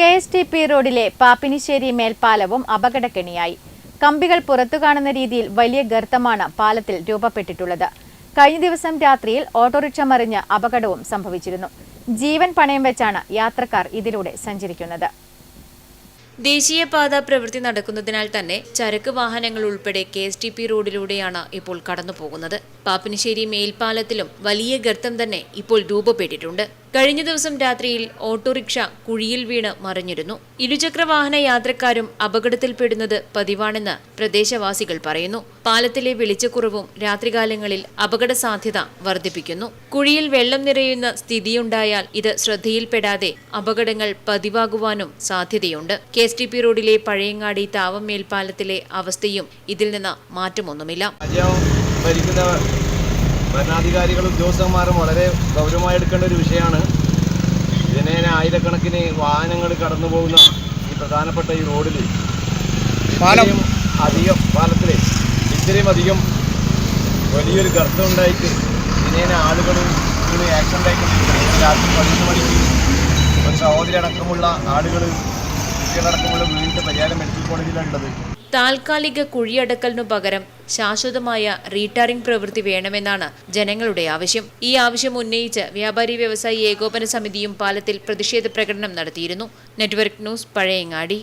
K S T P റോഡിലെ പാപ്പിനിശ്ശേരി മേൽപ്പാലവും അപകടക്കെണിയായി. കമ്പികൾ പുറത്തു കാണുന്ന രീതിയിൽ വലിയ ഗർത്തമാണ് പാലത്തിൽ രൂപപ്പെട്ടിട്ടുള്ളത്. കഴിഞ്ഞ ദിവസം രാത്രിയിൽ ഓട്ടോറിക്ഷ മറിഞ്ഞ് അപകടവും സംഭവിച്ചിരുന്നു. ജീവൻ പണയം വെച്ചാണ് യാത്രക്കാർ ഇതിലൂടെ സഞ്ചരിക്കുന്നത്. ദേശീയപാത പ്രവൃത്തി നടക്കുന്നതിനാൽ തന്നെ ചരക്ക് വാഹനങ്ങൾ ഉൾപ്പെടെ കെ എസ് ടി പി റോഡിലൂടെയാണ് ഇപ്പോൾ കടന്നുപോകുന്നത്. പാപ്പിനിശ്ശേരി മേൽപ്പാലത്തിലും വലിയ ഗർത്തം തന്നെ ഇപ്പോൾ രൂപപ്പെട്ടിട്ടുണ്ട്. കഴിഞ്ഞ ദിവസം രാത്രിയിൽ ഓട്ടോറിക്ഷ കുഴിയിൽ വീണ് മറിഞ്ഞിരുന്നു. ഇരുചക്ര വാഹന യാത്രക്കാരും അപകടത്തിൽപ്പെടുന്നത് പതിവാണെന്ന് പ്രദേശവാസികൾ പറയുന്നു. പാലത്തിലെ വെളിച്ചക്കുറവും രാത്രികാലങ്ങളിൽ അപകട സാധ്യത വർദ്ധിപ്പിക്കുന്നു. കുഴിയിൽ വെള്ളം നിറയുന്ന സ്ഥിതിയുണ്ടായാൽ ഇത് ശ്രദ്ധയിൽപ്പെടാതെ അപകടങ്ങൾ പതിവാകുവാനും സാധ്യതയുണ്ട്. കെ എസ് ടി പി റോഡിലെ പഴയങ്ങാടി താവം മേൽപ്പാലത്തിലെ അവസ്ഥയും ഇതിൽ നിന്ന് മാറ്റമൊന്നുമില്ല. ഭരണാധികാരികളും ഉദ്യോഗസ്ഥന്മാരും വളരെ ഗൗരവമായി എടുക്കേണ്ട ഒരു വിഷയമാണ്. ഇതിനെ ആയിരക്കണക്കിന് വാഹനങ്ങൾ കടന്നു പോകുന്ന ഈ പ്രധാനപ്പെട്ട ഈ റോഡിൽ ഇത്രയും അധികം പാലത്തിൽ ഇത്രയും അധികം വലിയൊരു ഗർത്തം ഉണ്ടായിട്ട് ഇതിനെ ആളുകൾ ഇങ്ങനെ ആക്സിഡന്റ് ആയിക്കൊണ്ടിരിക്കുന്നത് രാത്രി പതിനൊന്ന് മണിക്ക് ഒരു സഹോദരി അടക്കമുള്ള ആളുകൾ കുട്ടികളടക്കമുള്ള വീണ്ടും പരിഹാരം മെഡിക്കൽ കോളേജിലുള്ളത് താൽക്കാലിക കുഴിയടക്കലിനു പകരം ശാശ്വതമായ റീടാറിംഗ് പ്രവൃത്തി വേണമെന്നാണ് ജനങ്ങളുടെ ആവശ്യം. ഈ ആവശ്യം ഉന്നയിച്ച് വ്യാപാരി വ്യവസായി ഏകോപന സമിതിയും പാലത്തിൽ പ്രതിഷേധ പ്രകടനം നടത്തിയിരുന്നു. Network news Pazhayangadi.